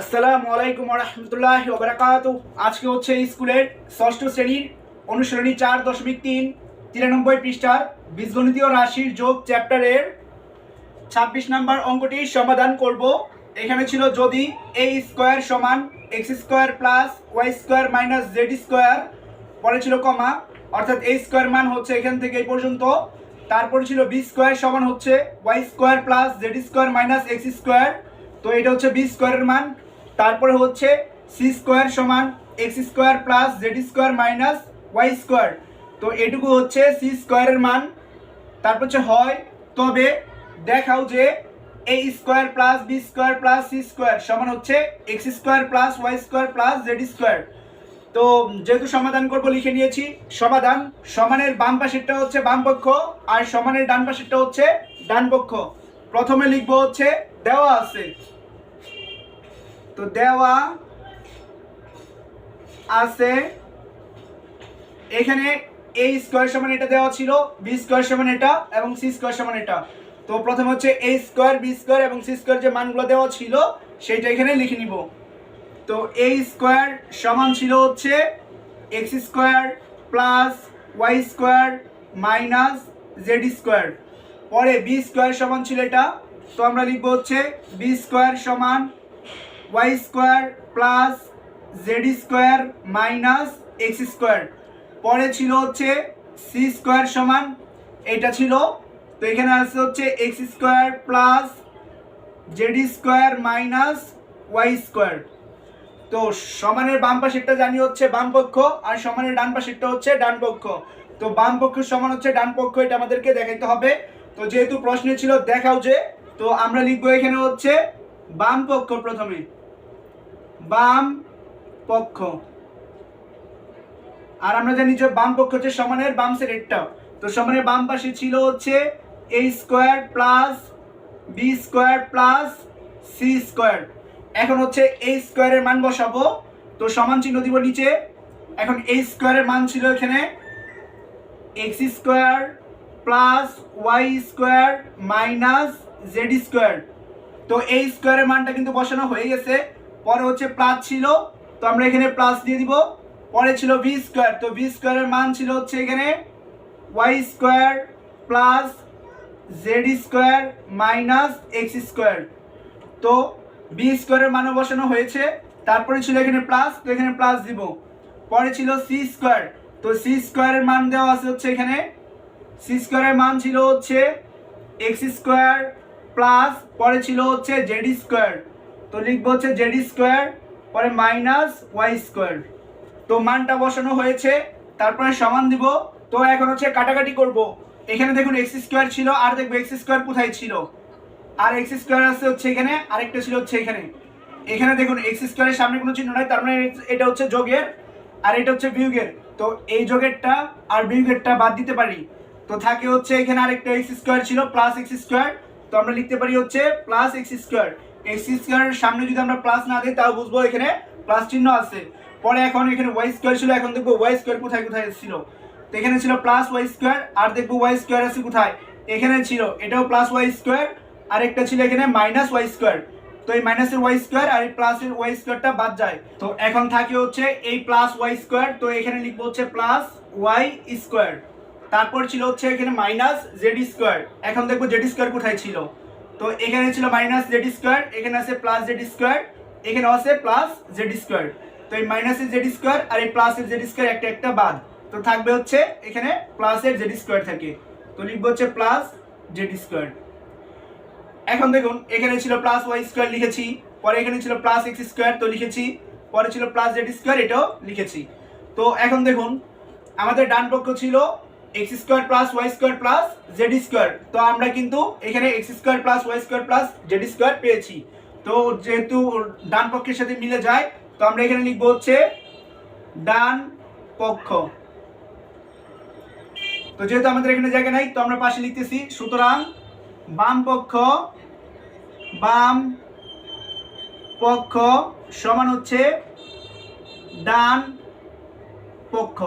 আসসালামু আলাইকুম রহমতুল্লাহ ওবরাকাত আজকে হচ্ছে স্কুলের ষষ্ঠ শ্রেণির অনুসরণী চার দশমিক তিন, তিরানব্বই পৃষ্ঠার বীজগণিতীয় রাশির যোগ চ্যাপ্টারের ছাব্বিশ নম্বর অঙ্কটি সমাধান করব। এখানে ছিল যদি এ স্কোয়ার সমান X square plus Y square minus Z square, পরে ছিল কমা, অর্থাৎ এ স্কোয়ার মান হচ্ছে এখান থেকে এই পর্যন্ত। তারপরে ছিল বি স্কোয়ার সমান হচ্ছে Y square plus Z square minus X square, তো এটা হচ্ছে বি স্কোয়ারের মান। তারপরে হচ্ছে সি স্কোয়ার সমান X square plus Z square minus Y square তো এটুকু হচ্ছে সি স্কোয়ারের মান। তারপর হচ্ছে হয়, তবে দেখাও যে A square plus B square plus C square সমান হচ্ছে X square plus Y square plus Z square তো যেহেতু সমাধান করব লিখে নিয়েছি, সমাধান সমানের বাম পাশেরটা হচ্ছে বাম পক্ষ আর সমানের ডান পাশেরটা হচ্ছে ডান পক্ষ। প্রথমে লিখব হচ্ছে দেওয়া আছে। তো দেওয়া আছে। এখানে এ স্কোয়ার সমান এটা দেওয়া ছিল বি স্কোয়ার সমান এটা এবং সি স্কোয়ার সমান এটা। তো প্রথমে হচ্ছে এ স্কোয়ার বি স্কোয়ার এবং সি স্কোয়ার যে মানগুলো দেওয়া ছিল, সেইটা এখানে লিখে নিব। তো এ স্কোয়ার সমান ছিল হচ্ছে X square plus Y square minus Z square পরে বি স্কোয়ার সমান ছিল এটা, তো আমরা লিখব হচ্ছে বি স্কোয়ার সমান Y square plus Z square minus X square. পরে ছিল হচ্ছে সি স্কোয়ার সমান এটা ছিল। তো এখানে আছে হচ্ছে X square plus Z square minus Y square. তো সমানের বাম পাশেরটা জানি হচ্ছে বাম পক্ষ, আর সমানের ডান পাশেরটা হচ্ছে ডান পক্ষ। তো বাম পক্ষ সমান হচ্ছে ডান পক্ষ, এটা আমাদেরকে দেখাইতে হবে। তো যেহেতু প্রশ্নে ছিল দেখাও যে, তো আমরা লিখব এখানে হচ্ছে বাম পক্ষ প্রথমে। বাম পক্ষ। আর আমরা জানি যে বাম পক্ষ হচ্ছে সমানের বাম সাইডেরটা তো সমানের বাম পাশে ছিল হচ্ছে A square plus B square plus C square এখন হচ্ছে এ স্কোয়ারের মান বসাবো। তো সমান চিহ্ন দিব নিচে। এখন এ স্কোয়ারের মান ছিল এখানে X square plus Y square minus Z square তো এই স্কোয়ারের মানটা কিন্তু বসানো হয়ে গেছে। পরে হচ্ছে প্লাস ছিল, তো আমরা এখানে প্লাস দিয়ে দিব। পরে ছিল ভি স্কোয়ার তো ভি স্কোয়ারের মান ছিল হচ্ছে এখানে Y square plus Z square minus X square তো বি স্কোয়ারের মানও বসানো হয়েছে, তারপরে ছিল এখানে প্লাস তো এখানে প্লাস দিব। পরে ছিল সি স্কোয়ার তো সি স্কোয়ারের মান দেওয়া আছে হচ্ছে এখানে। সি স্কোয়ারের মান ছিল হচ্ছে এক্স স্কোয়ার প্লাস পরে ছিল হচ্ছে জেড স্কোয়ার তো লিখব হচ্ছে জেড স্কোয়ার পরে মাইনাস ওয়াই স্কোয়ার তো মানটা বসানো হয়েছে, তারপরে সমান দিব। তো এখন হচ্ছে কাটাকাটি করব। এখানে দেখুন এক্স স্কোয়ার ছিল, আর দেখব এক্স স্কোয়ার কোথায় ছিল। আর এক্স স্কোয়ার আছে হচ্ছে এখানে, আরেকটা ছিল হচ্ছে এখানে। এখানে দেখুন এক্স স্কোয়ারের সামনে কোনো চিহ্ন নাই, তার মানে এটা হচ্ছে যোগের, আর এটা হচ্ছে বিয়োগের। তো এই যোগেরটা আর বিয়োগেরটা বাদ দিতে পারি। তো থাকে হচ্ছে এখানে আরেকটা এক্স স্কোয়ার ছিল প্লাস এক্স স্কোয়ার তো আমরা লিখতে পারি হচ্ছে প্লাস এক্স স্কোয়ার এক্স স্কোয়ারের সামনে যদি আমরা প্লাস না দিই, তাও বুঝব এখানে প্লাস চিহ্ন আছে। পরে এখন এখানে ওয়াই স্কোয়ার ছিল, এখন দেখব ওয়াই স্কোয়ার কোথায় কোথায় ছিল তো এখানে ছিল প্লাস ওয়াই স্কোয়ার আর দেখব ওয়াই স্কোয়ার আছে কোথায়? এখানে ছিল, এটাও প্লাস ওয়াই স্কোয়ার আর একটা ছিল এখানে মাইনাস ওয়াই স্কোয়ার তো এই মাইনাসের ওয়াই স্কোয়ার আর এই প্লাসের ওয়াই স্কোয়ারটা বাদ যায়। তো এখন থাকে হচ্ছে এই প্লাস ওয়াই স্কোয়ার তো এখানে লিখব হচ্ছে প্লাস ওয়াই স্কোয়ার তারপর ছিল হচ্ছে এখানে মাইনাস জেড স্কোয়ার এখন দেখব জেড স্কোয়ার কোথায় ছিল। তো এখানে ছিল মাইনাস জেড স্কোয়ার এখানে আছে প্লাস জেড স্কোয়ার এখানে আছে প্লাস জেড স্কোয়ার তো এই মাইনাসের জেড স্কোয়ার আর এই প্লাসের জেড স্কোয়ার একটা একটা বাদ। তো থাকবে হচ্ছে এখানে প্লাসের জেড স্কোয়ার থাকে। তো লিখব হচ্ছে প্লাস জেড স্কোয়ার এখন দেখুন, এখানে ছিল প্লাস ওয়াই স্কোয়ার লিখেছি, পরে এখানে ছিল প্লাস এক্স স্কোয়ার তো লিখেছি, পরে ছিল প্লাস জেড স্কোয়ার এটাও লিখেছি। তো এখন দেখুন, আমাদের ডান পক্ষ ছিল X square plus Y square plus Z square তো আমরা কিন্তু এখানে X square plus Y square plus Z square পেয়েছি। তো যেহেতু ডান পক্ষের সাথে মিলে যায়, তো আমরা এখানে লিখব হচ্ছে ডান পক্ষ। তো যেহেতু আমাদের এখানে জায়গা নাই, তো আমরা পাশে লিখতেছি, সুতরাং বাম পক্ষ বাম পক্ষ সমান হচ্ছে ডান পক্ষ।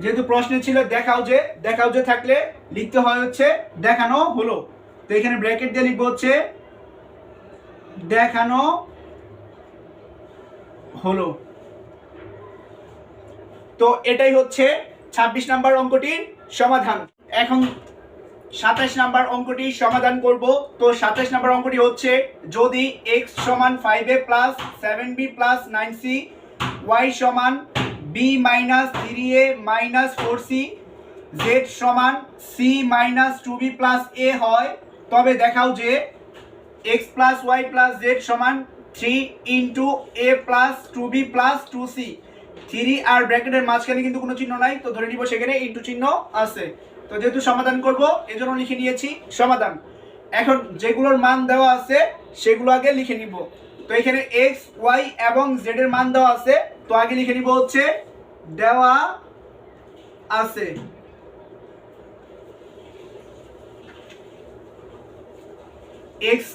যেহেতু প্রশ্নে ছিল দেখাও যে দেখাও যে থাকলে লিখতে হয় হচ্ছে দেখানো হলো। তো এখানে ব্র্যাকেট দিয়ে লিখব হচ্ছে দেখানো হলো। তো এটাই হচ্ছে ছাব্বিশ নাম্বার অঙ্কটির সমাধান। এখন সাতাশ নাম্বার অঙ্কটি সমাধান করব। তো সাতাশ নাম্বার অঙ্কটি হচ্ছে যদি এক্স সমান five A plus seven B plus nine C Y সমান B minus three A minus four C Z সমান C minus two B plus A হয়। তবে দেখাও যে X plus Y plus Z সমান three into A plus two B plus two C three আর ব্র্যাকেটের মাঝখানে কিন্তু কোনো চিহ্ন নাই, তো ধরে নিব সেখানে ইন্টু চিহ্ন আছে। তো যেহেতু সমাধান করব, এজন্য লিখে নিয়েছি সমাধান। এখন যেগুলোর মান দেওয়া আছে, সেগুলো আগে লিখে নিব। তো এখানে এক্স ওয়াই এবং জেড এর মান দেওয়া আছে। তো আগে লিখে নিব হচ্ছে, দেওয়া আছে। এক্স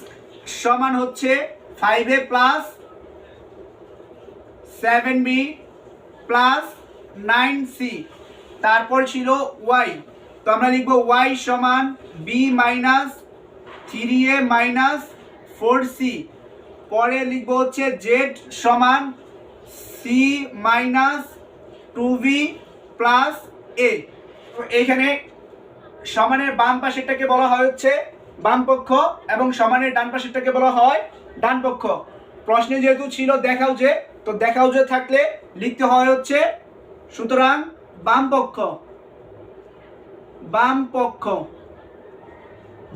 সমান হচ্ছে five A plus seven B plus nine C তারপর ছিল ওয়াই তো আমরা লিখব ওয়াই সমান B minus three A minus four C পরে লিখব হচ্ছে জেড সমান C minus two V plus A তো এইখানে সমানের বাম পাশেরটাকে বলা হয় হচ্ছে বাম পক্ষ এবং সমানের ডান পাশেরটাকে বলা হয় ডান পক্ষ। প্রশ্নে যেহেতু ছিল দেখাও যে, তো দেখাও যে থাকলে লিখতে হয় হচ্ছে, সুতরাং বাম পক্ষ বাম পক্ষ,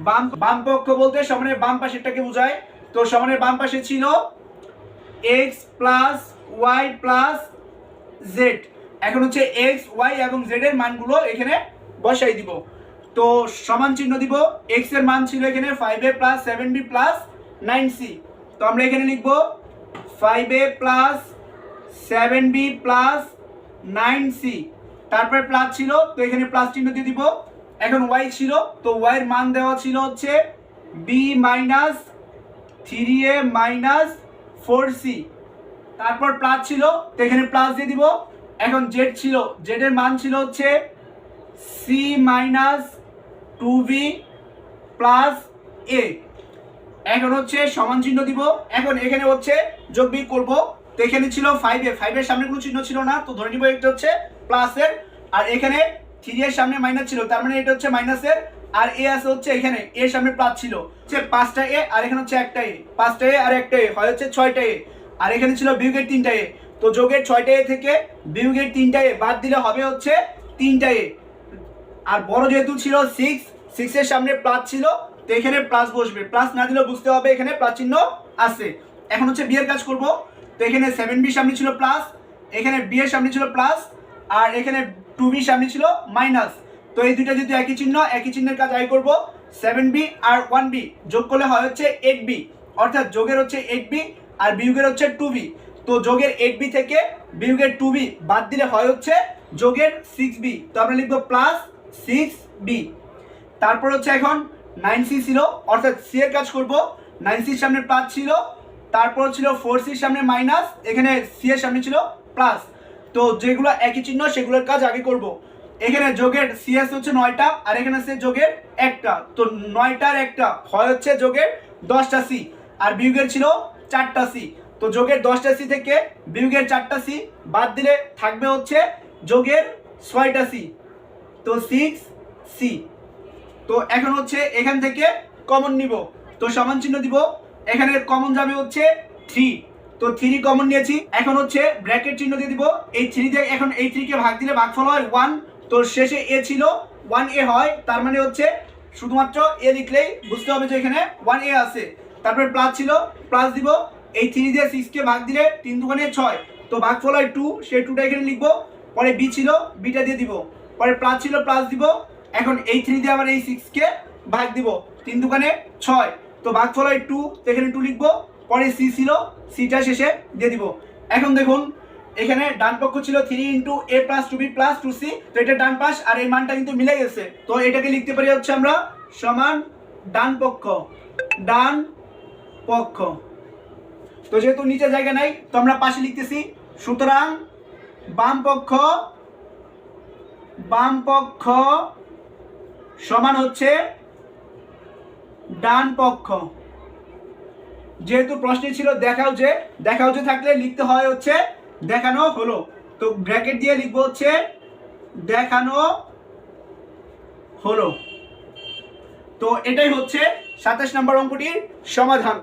বাম বাম পক্ষ বলতে সমানের বাম পাশেরটাকে বোঝায়। তো সমানের বাম পাশে ছিল X plus Y plus Z এখন হচ্ছে এক্স ওয়াই এবং জেড এর মানগুলো এখানে বসাই দিব। তো সমান চিহ্ন দিব এক্সের মান ছিল এখানে five A plus seven B plus nine C তো আমরা এখানে লিখব five A plus seven B plus nine C তারপরে প্লাস ছিল, তো এখানে প্লাস চিহ্ন দিয়ে দিব। এখন ওয়াই ছিল, তো ওয়াই এর মান দেওয়া ছিল হচ্ছে B minus three A minus four C তারপর প্লাস ছিল, তো এখানে প্লাস দিয়ে দিব। এখন জেড ছিল জেড এর মান ছিল হচ্ছে C minus two B plus A এখন হচ্ছে সমান চিহ্ন দিব। এখন এখানে হচ্ছে যোগ বিয়োগ করব। তো এখানে ছিল ফাইভে ফাইভের সামনে কোনো চিহ্ন ছিল না, তো ধরে নিব এটা হচ্ছে প্লাসের আর এখানে থ্রি এর সামনে মাইনাস ছিল, তার মানে এটা হচ্ছে মাইনাসের আর এ আছে হচ্ছে এখানে এর সামনে প্লাস ছিল। হচ্ছে পাঁচটা এ আর এখানে হচ্ছে একটা এ পাঁচটা এ আর একটা এ হয় হচ্ছে ছয়টা এ আর এখানে ছিল বিয়োগের তিনটা এ। তো যোগের ছয়টা এ থেকে বিয়োগের তিনটা এ বাদ দিলে হবে হচ্ছে তিনটা এ। আর বড় যেহেতু ছিল সিক্স সিক্সের সামনে প্লাস ছিল, তো এখানে প্লাস বসবে। প্লাস না দিলেও বুঝতে হবে এখানে প্লাস চিহ্ন আছে। এখন হচ্ছে বিয়ের কাজ করব। তো এখানে সেভেন বি সামনে ছিল প্লাস এখানে বি এর সামনে ছিল প্লাস আর এখানে টু বি সামনে ছিল মাইনাস তো এই দুইটা যেহেতু একই চিহ্ন, একই চিহ্নের কাজ আই করব। সেভেন বি আর ওয়ান বি যোগ করলে হয় হচ্ছে এইট বি অর্থাৎ যোগের হচ্ছে এইট বি আর বিয়োগের হচ্ছে টু বি তো যোগের এইট বি থেকে বিয়োগের টু বি বাদ দিলে হয় হচ্ছে যোগের সিক্স বি তো আমরা লিখব প্লাস সিক্স বি তারপর হচ্ছে এখন নাইন সি ছিল, অর্থাৎ সি এর কাজ করব। নাইন সির সামনে প্লাস ছিল, তারপর ছিল ফোর সির সামনে মাইনাস এখানে সি এর সামনে ছিল প্লাস তো যেগুলো একই চিহ্ন, সেগুলোর কাজ আগে করব। এখানে যোগের সিএস হচ্ছে নয়টা, আর এখানে আছে যোগের একটা। তো নয়টার একটা হয় হচ্ছে যোগের দশটা সি আর বিয়োগের ছিল চারটা সি তো যোগের দশটা সি থেকে বিয়োগের চারটা সি বাদ দিলে থাকবে হচ্ছে যোগের ছয়টা সি তো সিক্স সি তো এখন হচ্ছে এখান থেকে কমন নিব। তো সমান চিহ্ন দিব। এখানে কমন যাবে হচ্ছে থ্রি তো থ্রি কমন নিয়েছি। এখন হচ্ছে ব্র্যাকেট চিহ্ন দিয়ে দিব। এই থ্রি দিয়ে এখন এই থ্রিকে ভাগ দিলে ভাগফল হয় ওয়ান তো শেষে এ ছিল ওয়ান এ হয়। তার মানে হচ্ছে শুধুমাত্র এ লিখলেই বুঝতে হবে যে এখানে ওয়ান এ আছে। তারপরে প্লাস ছিল প্লাস দিব, এই থ্রি দিয়ে সিক্সকে ভাগ দিলে তিন দুখানে ছয়। তো ভাগফল হয় টু সেই টুটা এখানে লিখব, পরে বি ছিল বিটা দিয়ে দিব। পরে প্লাস ছিল প্লাস দিব, এখন এই থ্রি দিয়ে আবার এই সিক্সকে ভাগ দিব, তিন দুখানে ছয়। তো ভাগফল হয় টু তো এখানে টু লিখব, পরে সি ছিল সিটা শেষে দিয়ে দিব। এখন দেখুন, এখানে ডান পক্ষ ছিল three into A plus two B plus two C তো এটা ডান পাশ, আর এই মানটা কিন্তু মিলে গেছে। তো এটাকে লিখতে পারি হচ্ছে আমরা সমান ডান পক্ষ, ডান পক্ষ। তো যেহেতু নিচে জায়গা নাই, তো আমরা পাশে লিখতেছি, সুতরাং বাম পক্ষ বাম পক্ষ সমান হচ্ছে ডান পক্ষ। যেহেতু প্রশ্নে ছিল দেখাও যে দেখাও যে থাকলে লিখতে হয় হচ্ছে দেখানো হলো। তো ব্র্যাকেট দিয়ে লিখব হচ্ছে দেখানো হলো। তো এটাই হচ্ছে সাতাশ নম্বর অঙ্কটির সমাধান।